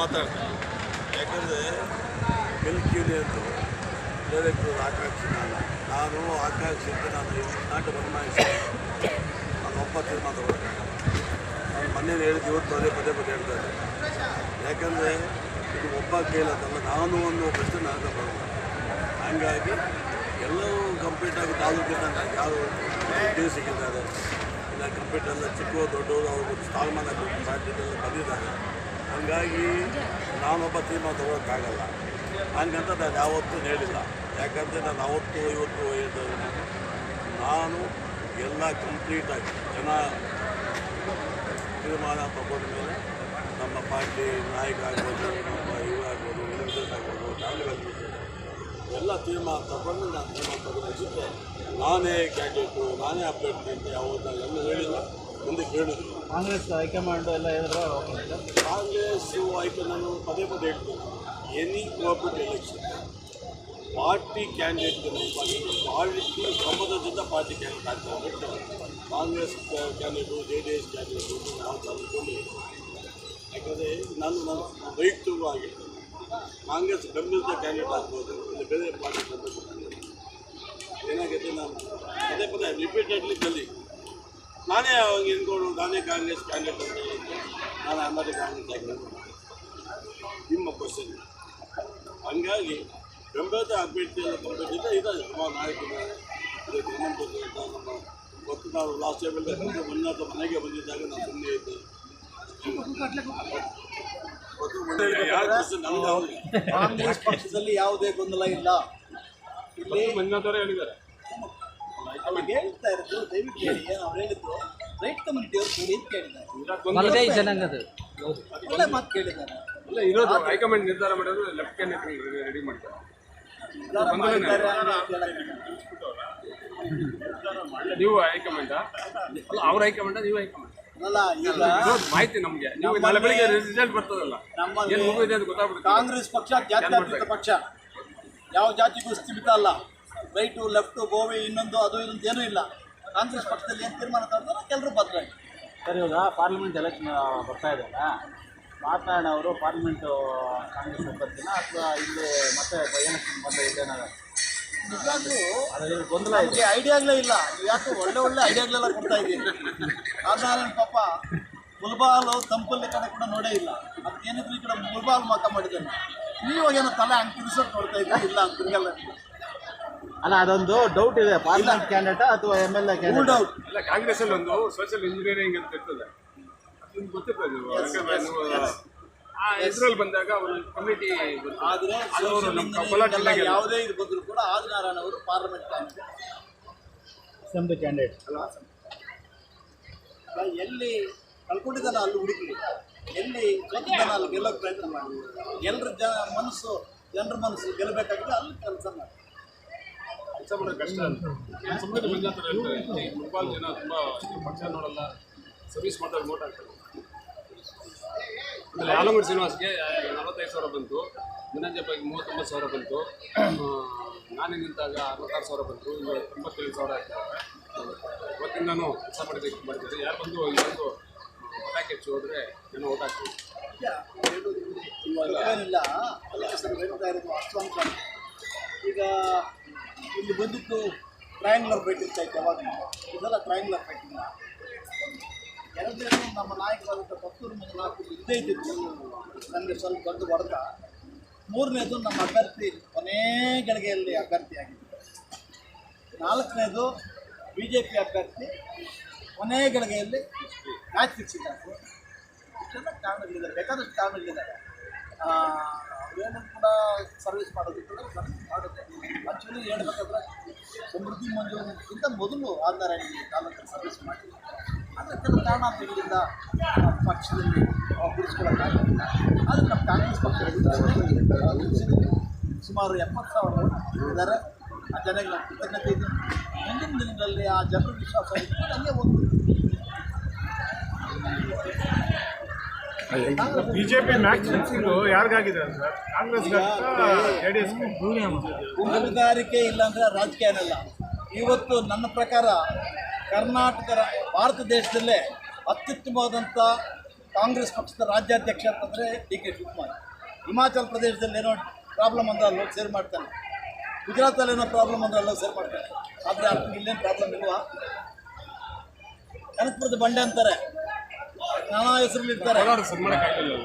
ಮಾತಾಡ್ತೀನಿ ಯಾಕಂದರೆ ಗೆಲ್ಕೀಲಿ ಅಂತ ಡೈರೆಕ್ಟರ್ ಆಕಾಂಕ್ಷಿ ನಾನು ನಾನು ಆಕಾಂಕ್ಷಿ ಅಂತ ನಾನು ಈ ನಾಟ ಬದಲಾಯಿಸಿ ನಾನು ಒಬ್ಬ ತೀರ್ಮಾನ ತಗೊಳ್ಬೇಕಾಗ ನಾನು ಮನೇಲಿ ಹೇಳಿದ್ದು ಇವತ್ತು ಅದೇ ಪದೇ ಪದೇ ಹೇಳ್ತಾ ಇದ್ದೆ. ಯಾಕಂದರೆ ಇದು ಒಬ್ಬ ಕೇಳೋದಲ್ಲ ನಾನು ಒಂದು ಪ್ರಶ್ನೆ ನಾನು ಬರೋಲ್ಲ ಹಂಗಾಗಿ ಎಲ್ಲವೂ ಕಂಪ್ಲೀಟ್ ಆಗಿ ತಾಲೂಕಿನ ಯಾರು ಉದ್ಯೋಗ ಸಿಕ್ಕಿದ್ದಾರೆ, ಇಲ್ಲ ಕಂಪ್ಲೀಟ್ ಎಲ್ಲ ಚಿಕ್ಕ ದೊಡ್ಡವರು ಅವ್ರಿಗೆ ಸ್ಥಾನಮಾನ ಪಾರ್ಟಿಗೆಲ್ಲ ಬಂದಿದ್ದಾರೆ. ಹಂಗಾಗಿ ನಾನೊಬ್ಬ ತೀರ್ಮಾನ ತೊಗೊಳಕ್ಕಾಗಲ್ಲ. ಹಂಗಂತ ನಾನು ಯಾವತ್ತೂ ಹೇಳಿಲ್ಲ. ಯಾಕಂದರೆ ನಾನು ಅವತ್ತು ಇವತ್ತು ಹೇಳ್ತಾ ನಾನು ಎಲ್ಲ ಕಂಪ್ಲೀಟಾಗಿ ಜನ ತೀರ್ಮಾನ ತಗೊಂಡ ಮೇಲೆ ನಮ್ಮ ಪಾರ್ಟಿ ನಾಯಕ ಆಗ್ಬೋದು, ನಮ್ಮ ಇವ ಆಗ್ಬೋದು ಲೀಡರ್ಸ್ ಆಗ್ಬೋದು ಆಗ್ಬೋದು ಎಲ್ಲ ತೀರ್ಮಾನ ತಗೊಂಡು ನಾನು ತೀರ್ಮಾನ ತಗೊಂಡಿದ್ದೆ ನಾನೇ ಕ್ಯಾಂಡಿಡೇಟು ನಾನೇ ಅಭ್ಯರ್ಥಿ ಅಂತ ಯಾವತ್ತು ಎಲ್ಲೂ ಹೇಳಿಲ್ಲ. ಮುಂದೆ ಕೇಳಿದ್ರು. ಕಾಂಗ್ರೆಸ್ ಹೈಕಮಾಂಡ್ ಎಲ್ಲ ಹೇಳಿದ್ರೆ ಕಾಂಗ್ರೆಸ್ ಆಯ್ತು ನಾನು ಪದೇ ಪದೇ ಹೇಳ್ತೀನಿ. Any cooperative election party candidate party ಸಂಬಂಧದಿಂದ ಪಾರ್ಟಿ ಕ್ಯಾಂಡಿಡೇಟ್ ಆಗ್ತಾರೆ ಬಿಟ್ಟು Congress candidate J D S candidate ನಾವು ತಂದುಕೊಂಡು ಯಾಕಂದರೆ ನಾನು ನಾನು ವೈಯಕ್ತಿಕವಾಗಿ ಕಾಂಗ್ರೆಸ್ ಬೆಂಬಲಿತ ಕ್ಯಾಂಡಿಡೇಟ್ ಆಗ್ಬೋದು, ಇಲ್ಲಿ ಬೇರೆ ಪಾರ್ಟಿ ಏನಾಗುತ್ತೆ, ನಾನು ಪದೇ ಪದೇ ರಿಪೀಟೆಡ್ಲಿ ಕಲಿ ನಾನೇ ಅವಾಗ ನಿಂತ್ಕೊಂಡು ನಾನೇ ಕಾಂಗ್ರೆಸ್ ಕ್ಯಾಂಡಿಡೇಟ್ ಅಂತ ಹೇಳಿದ್ದೆ. ನಾನು ಆಮೇಲೆ ಕಾಂಗ್ರೆಸ್ ಆಗಿರೋದು ನಿಮ್ಮ ಕ್ವಶನ್ ಹಂಗಾಗಿ ಬೆಂಬಲಿತ ಅಭ್ಯರ್ಥಿ ಎಲ್ಲ ಕಂಪ್ಲೀಟ್ ಇದ್ದಾರೆ ನಮ್ಮ ನಾಯಕರಿದ್ದಾರೆ ಇದಕ್ಕೆ ಇನ್ನೊಂದು ಗೊತ್ತು ನಮ್ಮ ಗೊತ್ತು ನಾವು ಲಾಸ್ಟ್ ಟೈಮಲ್ಲಿ ಮೊನ್ನೆ ಮನೆಗೆ ಬಂದಿದ್ದಾಗ ನಾನು ಸುಮ್ಮನೆ ಇದ್ದೆ. ಕಾಂಗ್ರೆಸ್ ಪಕ್ಷದಲ್ಲಿ ಯಾವುದೇ ಗೊಂದಲ ಇಲ್ಲ. ಇಲ್ಲಿ ಮಂಜುನಾಥ್ ಹೇಳಿದ್ದಾರೆ. ಅವ್ರಿಗೆ ಹೇಳ್ತಾ ಇರೋದು ದಯವಿಟ್ಟು ಹೇಳಿ ಏನು ಅವ್ರು ಹೇಳಿದ್ರು ರೈಟ್ ಕಮ್ಯುನಿಟಿ ಅವ್ರು ಹೇಳಿ ಅಂತ ಕೇಳಿದ್ದಾರೆ. ಜನಾಂಗದ ಒಳ್ಳೆ ಮಾತು ಕೇಳಿದ್ದಾರೆ. ಇಲ್ಲ ಇರೋದು ಹೈಕಮಾಂಡ್ ನಿರ್ಧಾರ ಮಾಡಿದ್ರು ಲೆಫ್ಟ್ ಕ್ಯಾಂಡಿಡೇಟ್ ರೆಡಿ ಮಾಡ್ತಾರೆ. ನಿರ್ಧಾರ ಮಾಡಿದ್ದಾರೆ ಹಂಗೆ ಅಂತ ಹೇಳಕ್ಕಿಲ್ಲ. ನೀವು ಹೈಕಮಾಂಡ? ಅಲ್ಲ ಅವ್ರ ಹೈಕಮಾಂಡ್ ನೀವು ಹೈಕಮಾಂಡ್. ಅಲ್ಲ ಈಗ ಇರೋದು ಮಾಹಿತಿ ನಮಗೆ. ನೀವು ನಾಳೆ ಬೆಳಿಗ್ಗೆ ರಿಸಲ್ಟ್ ಬರ್ತದಲ್ಲ. ನಮ್ಮಲ್ಲಿ ಏನು ಮುಗಿದಿದೆ ಅಂತ ಗೊತ್ತಾಗ್ಬಿಡುತ್ತೆ. ಕಾಂಗ್ರೆಸ್ ಪಕ್ಷ ಜಾತ್ಯಾತೀತ ಪಕ್ಷ. ಯಾವ ಜಾತಿಗೂ ಸ್ಥಿಮಿತ ಅಲ್ಲ. ರೈಟು ಲೆಫ್ಟು ಗೋವೆ ಇನ್ನೊಂದು ಅದು ಇನ್ನೊಂದು ಏನೂ ಇಲ್ಲ. ಕಾಂಗ್ರೆಸ್ ಪಕ್ಷದಲ್ಲಿ ಏನು ತೀರ್ಮಾನ ತಗೊಂಡ್ರೆ ಎಲ್ಲರೂ ಬದಲಾಗಿ ಸರ್ ಇವಾಗ ಪಾರ್ಲಿಮೆಂಟ್ ಎಲೆಕ್ಷನ್ ಬರ್ತಾ ಇದೆಯಲ್ಲ ಮಾತನಾಡೋಣ ಅವರು ಪಾರ್ಲಿಮೆಂಟು ಕಾಂಗ್ರೆಸ್ ಅಭ್ಯರ್ಥಿನ ಅಥವಾ ಇಲ್ಲಿ ಮತ್ತೆ ಬೈ ಎಲೆಕ್ಷನ್ ಮತ್ತೆ ಇದೇನಾಗ ನಿಜವಾಗ್ಲೂ ಅದರಲ್ಲಿ ಗೊಂದಲ ಇದೆ. ಐಡಿಯಾಗಳೇ ಇಲ್ಲ. ನೀವು ಯಾಕೆ ಒಳ್ಳೆ ಒಳ್ಳೆ ಐಡಿಯಾಗಳೆಲ್ಲ ಕೊಡ್ತಾ ಇದ್ದೀರಿ? ಆದ್ರೆ ಪಾಪ ಮುಲ್ಬಾಲು ತಂಪಲ್ಲಿ ಕಡೆ ಕೂಡ ನೋಡೇ ಇಲ್ಲ. ಅದಕ್ಕೇನಿದ್ರು ಈ ಕಡೆ ಮುಲ್ಬಾಲ್ ಮಾತಾ ಮಾಡಿದ್ದಾನೆ. ನೀವು ಏನೋ ತಲೆ ಹಂಗೆ ತಿರ್ಸೋದು ನೋಡ್ತಾ ಇದ್ದೀನಿ ಇಲ್ಲ ಅಂತ ತಿರ್ಗಲ್ಲ ಅಲ್ಲ ಅದೊಂದು ಡೌಟ್ ಇದೆ. ಪಾರ್ಲಿಮೆಂಟ್ ಕ್ಯಾಂಡಿಡೇಟ್ ಅಥವಾ M L A doubt candidate ಇಲ್ಲ ಕಾಂಗ್ರೆಸ್ ಅಲ್ಲಿ ಒಂದು ಸೋಷಿಯಲ್ ಇಂಜಿನಿಯರಿಂಗ್ ಅಂತ ಇರ್ತದೆ. ನಿಮ್ಗೆ ಗೊತ್ತಿರ್ತದೆ ಆ ಇದ್ರಲ್ಲಿ ಬಂದಾಗ ಅವರು ಕಮಿಟಿ ಆದರೆ ಅವರು ನಮ್ಮ ಜಿಲ್ಲೆಗೆ ಯಾವುದೇ ಇದು ಬಂದರೂ ಕೂಡ ಆದಿನಾರಾಯಣ ಅವರು ಪಾರ್ಲಿಮೆಂಟ್ ಕ್ಯಾಂಡಿಡೇಟ್ ಅಸೆಂಬ್ಲಿ ಕ್ಯಾಂಡಿಡೇಟ್ ಎಲ್ಲಿ ಕಳ್ಕೊಂಡಿದ್ದಾನೆ ಅಲ್ಲಿ ಹುಡುಕಿ ಎಲ್ಲಿ ಜನ ಅಲ್ಲಿ ಗೆಲ್ಲೋಕೆ ಪ್ರಯತ್ನ ಮಾಡಿ. ಎಲ್ಲರ ಜನ ಮನಸ್ಸು ಜನರ ಮನಸ್ಸು ಗೆಲ್ಲಬೇಕಾಗಿದೆ ಅಲ್ಲಿ ಕೆಲಸ ಮಾಡಿ. ಕೆಲಸ ಮಾಡೋದು ಕಷ್ಟ ಅಂತ ಸುಮ್ಮನೆ ಮಂಜಾತ್ರ ಹೇಳ್ತಾರೆ ಈ ಫುಟ್ಬಾಲ್ ಜನ ತುಂಬ ಪಕ್ಷ ನೋಡಲ್ಲ ಸರ್ವಿಸ್ ಮಾಡ್ತಾರೆ ವೋಟ್ ಹಾಕ್ತಾರೆ. ಆಮೇಲೆ ಆಲಮೂರು ಶ್ರೀನಿವಾಸ್ಗೆ ನಲವತ್ತೈದು ಸಾವಿರ ಬಂತು ಧನಂಜಯಪ್ಪಗೆ ಮೂವತ್ತೊಂಬತ್ತು ಸಾವಿರ ಬಂತು. ನಾನು ನಾನೇ ನಿಂತಾಗ ಅರವತ್ತಾರು ಸಾವಿರ ಬಂತು ಇವಾಗ ತೊಂಬತ್ತೇಳು ಸಾವಿರ ಆಗ್ತಾರೆ ಇವತ್ತಿಂದಾನು ಕೆಲಸ ಮಾಡಬೇಕು ಮಾಡ್ತೀನಿ ಯಾರು ಬಂದು ಇವತ್ತು ಪಟಾಕಿ ಹೆಚ್ಚು ಹೋದರೆ ಏನೋ ಓಟ್ ಅಂತ ಈಗ ಇಲ್ಲಿ ಬಂದಿದ್ದು ಟ್ರಯಾಂಗ್ಲರ್ ಫೈಟ್ ಇರ್ತಾ ಇತ್ತು ಯಾವಾಗ? ಇದೆಲ್ಲ ಟ್ರಯಾಂಗ್ಲರ್ ಫೈಟ್ ಇಲ್ಲ ನಮ್ಮ ನಾಯಕರಾದಂಥ ಪತ್ತೂರು ಮಂಜುನಾಥ್ ಇದ್ದೇ ಇದ್ದಿತ್ತು ನನಗೆ ಸ್ವಲ್ಪ ದೊಡ್ಡ ಹೊಡೆದ ಮೂರನೇದು ನಮ್ಮ ಅಭ್ಯರ್ಥಿ ಕೊನೇ ಗಳಿಗೆಯಲ್ಲಿ ಅಭ್ಯರ್ಥಿಯಾಗಿದ್ದು ನಾಲ್ಕನೇದು ಬಿ ಜೆ ಪಿ ಅಭ್ಯರ್ಥಿ ಕೊನೆ ಗಳಿಗೆಯಲ್ಲಿ ಮ್ಯಾಚ್ ಫಿಕ್ಸಿದ್ದಾರೆ ಇಷ್ಟೆಲ್ಲ ಕಾರಣಗಳಿದ್ದಾರೆ. ಬೇಕಾದಷ್ಟು ಕಾರಣಗಳಿದ್ದಾರೆ. ಅವೇನು ಕೂಡ ಸರ್ವಿಸ್ ಮಾಡೋದಕ್ಕಿಂತ ಸರ್ವಿಸ್ ಮಾಡುತ್ತೆ ಆ್ಯಕ್ಚುಲಿ ಹೇಳ್ಬೇಕಂದ್ರೆ ಸಮೃದ್ಧಿ ಮಂಜುಗಿಂತ ಮೊದಲು ಆಧಾರಾಗಿ ತಾಲೂಕಲ್ಲಿ ಸರ್ವಿಸ್ ಮಾಡಿ ಆದರೆ ಕೆಲವು ಕಾರಣಗಳಿಂದ ನಮ್ಮ ಪಕ್ಷದಲ್ಲಿ ಬಿಡಿಸ್ಕೊಳ್ಳೋಕ್ಕಾಗಲಿಲ್ಲ ಆದರೆ ನಮ್ಮ ಕಾಂಗ್ರೆಸ್ ಪಕ್ಷ ಸುಮಾರು ಎಪ್ಪತ್ತು ಸಾವಿರ ಇದ್ದಾರೆ. ಆ ಜನಗಳ ಕೃತಜ್ಞತೆ ಇದೆ. ಮುಂದಿನ ದಿನಗಳಲ್ಲಿ ಆ ಜನರ ವಿಶ್ವಾಸ ಹಂಗೆ ಹೋಗ್ತೀವಿ BJP match fixing ಯಾರಿಗಾಗಿದೆ sir Congress J D S ಗುಂಪುಗಾರಿಕೆ ಇಲ್ಲಾಂದ್ರೆ ರಾಜಕೀಯ ಇರಲ್ಲ ಇವತ್ತು ನನ್ನ ಪ್ರಕಾರ ಕರ್ನಾಟಕ ಭಾರತ ದೇಶದಲ್ಲೇ ಅತ್ಯುತ್ತಮವಾದಂಥ ಕಾಂಗ್ರೆಸ್ ಪಕ್ಷದ ರಾಜ್ಯಾಧ್ಯಕ್ಷ ಅಂತಂದರೆ ಡಿ ಕೆ ಶಿವಕುಮಾರ್. ಹಿಮಾಚಲ ಪ್ರದೇಶದಲ್ಲಿ ಏನೋ ಪ್ರಾಬ್ಲಮ್ ಅಂದ್ರೆ ಅಲ್ಲಿ ಸೇರ್ ಮಾಡ್ತಾನೆ. ಗುಜರಾತಲ್ಲಿ ಏನೋ ಪ್ರಾಬ್ಲಮ್ ಅಂದ್ರೆ ಅಲ್ಲಿ ಸೇರ್ ಮಾಡ್ತಾನೆ. ಆದರೆ ಇಲ್ಲೇನು ಪ್ರಾಬ್ಲಮ್ ಇಲ್ವಾ? ಕನಕಪುರದ ಬಂಡೆ ಅಂತಾರೆ. ನಾನಾ ಹೆಸರಲ್ಲಿ ಇರ್ತಾರೆ.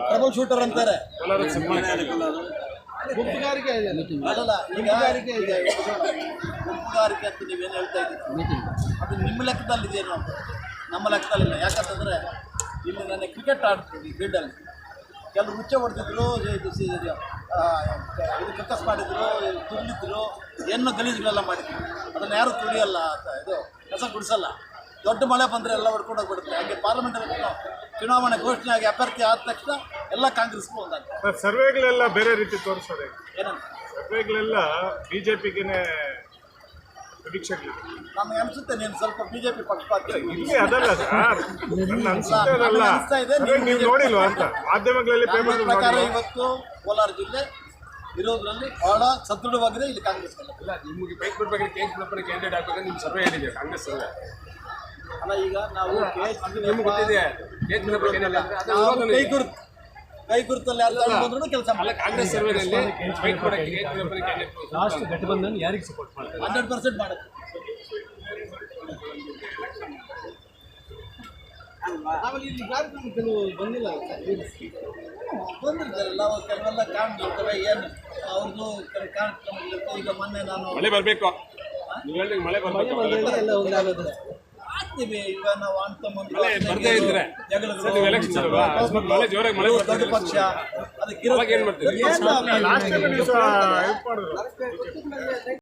ಟ್ರಬಲ್ ಶೂಟರ್ ಅಂತಾರೆ. ಗುಂಪುಗಾರಿಕೆ ಇದೆ. ಅಲ್ಲಲ್ಲ ಗುಂಪುಗಾರಿಕೆ ಇದೆ. ಗುಂಪುಗಾರಿಕೆ ಅಂತ ನೀವೇನು ಹೇಳ್ತಾ ಇದ್ದೀರಿ? ಅದು ನಿಮ್ಮ ಲೆಕ್ಕದಲ್ಲಿದೆಯೇನೋ ನಮ್ಮ ಲೆಕ್ಕದಲ್ಲಿಲ್ಲ ಯಾಕಂತಂದರೆ ಇಲ್ಲಿ ನಾನು ಕ್ರಿಕೆಟ್ ಆಡ್ತೀನಿ ಫೀಲ್ಡಲ್ಲಿ ಕೆಲವರು ಹುಚ್ಚೆ ಹೊಡೆದಿದ್ರು ಇದು ಇದು, ಆ, ಇದು ಕಕ್ಕಸ್ ಮಾಡಿದ್ರು ತುಳಿದ್ರು ಏನೋ ಗಲೀಜುಗಳೆಲ್ಲ ಮಾಡಿದ್ರು. ಅದನ್ನು ಯಾರು ತುಳಿಯಲ್ಲ ಅಂತ ಇದು ಕಸ ಗುಡಿಸಲ್ಲ. ದೊಡ್ಡ ಮಳೆ ಬಂದರೆ ಎಲ್ಲ ಹೊಡ್ಕೊಂಡು ಹೋಗ್ಬಿಡುತ್ತೆ. ಹಾಗೆ ಪಾರ್ಲಿಮೆಂಟಲ್ಲಿ ಚುನಾವಣೆ ಘೋಷಣೆ ಆಗಿ ಅಭ್ಯರ್ಥಿ ಆದ ತಕ್ಷಣ ಎಲ್ಲ ಕಾಂಗ್ರೆಸ್ ಒಂದಾಗ್ತದೆ. ಸರ್ ಸರ್ವೆಗಳೆಲ್ಲ ಬೇರೆ ರೀತಿ ತೋರಿಸೋದೆ. ಏನಂತ? ಸರ್ವೆಗಳೆಲ್ಲ ಬಿ ಜೆ ಪಿಗೆ ನಿರೀಕ್ಷೆಗಳಿದೆ ನಮಗೆ ಅನ್ಸುತ್ತೆ ನೀನು ಸ್ವಲ್ಪ ಬಿಜೆಪಿ ಪಕ್ಷಪಾತಿ ಇಲ್ಲಿ ಅದಲ್ಲ ಸರ್. ನನ್ನ ಅನ್ಸುತ್ತೆ ಅದಲ್ಲ. ನನಗೆ ಇದೆ, ನೀವು ನೀವು ನೋಡಿಲ್ವಾ ಅಂತ. ಮಾಧ್ಯಮಗಳಲ್ಲಿ ನನ್ನ ಪೇಪರ್ ಪ್ರಕಾರ ಇವತ್ತು ಕೋಲಾರ ಜಿಲ್ಲೆ ಇರೋದ್ರಲ್ಲಿ ಬಹಳ ಸದೃಢವಾಗಿದೆ ಇಲ್ಲಿ ಕಾಂಗ್ರೆಸ್. ಇಲ್ಲ ನಿಮಗೆ ಬೈಕ್ ಬಿಡ್ಬೇಕಾದ್ರೆ ಕ್ಯಾಂಡಿಡೇಟ್ ಹಾಕ್ಬೇಕಾದ್ರೆ ನಿಮ್ಮ ಸರ್ವೆ ಹೇಳಿದೆ ಕಾಂಗ್ರೆಸ್ ಸರ್ವೆ. ಅಲ್ಲ ಈಗ ನಾವು ನಿಮ್ಗೆ ಗೊತ್ತಿದೆ. ನಾವು ಕೈ. ಗುರುತು ಕೈ ಗುರುತಲ್ಲಿ ಯಾರು ಬಂದ್ರು ಕೆಲಸ ಅಲ್ಲ ಕಾಂಗ್ರೆಸ್ ಲಾಸ್ಟ್ ಗಠಬಂಧನ್ ಯಾರಿಗೆ ಸಪೋರ್ಟ್ ಮಾಡ್ತಾರೆ? ಹಂಡ್ರೆಡ್ ಪರ್ಸೆಂಟ್ ಮಾಡುತ್ತೆ ಆಮೇಲೆ ಇಲ್ಲಿ ಕಾರ್ಯಕ್ರಮ ಕೆಲವು ಬಂದಿಲ್ಲ ಬಂದಿರ್ತಾರೆ ಕೆಲವೆಲ್ಲ ಕಾಣ್ತಿರ್ತವೆ ಏನು? ಅವ್ರದ್ದು ಕೆಲವು ಈಗ ಮೊನ್ನೆ ನಾನು ಮಳೆ ಬರಬೇಕು. ನೀವು ಮಳೆ ಬರಬೇಕು. ಆಗ್ತೀವಿ ಈಗ ನಾವು ಮಳೆ ದೊಡ್ಡ ಬರ್ತದೆ ಪಕ್ಷ ಅದಕ್ಕೆ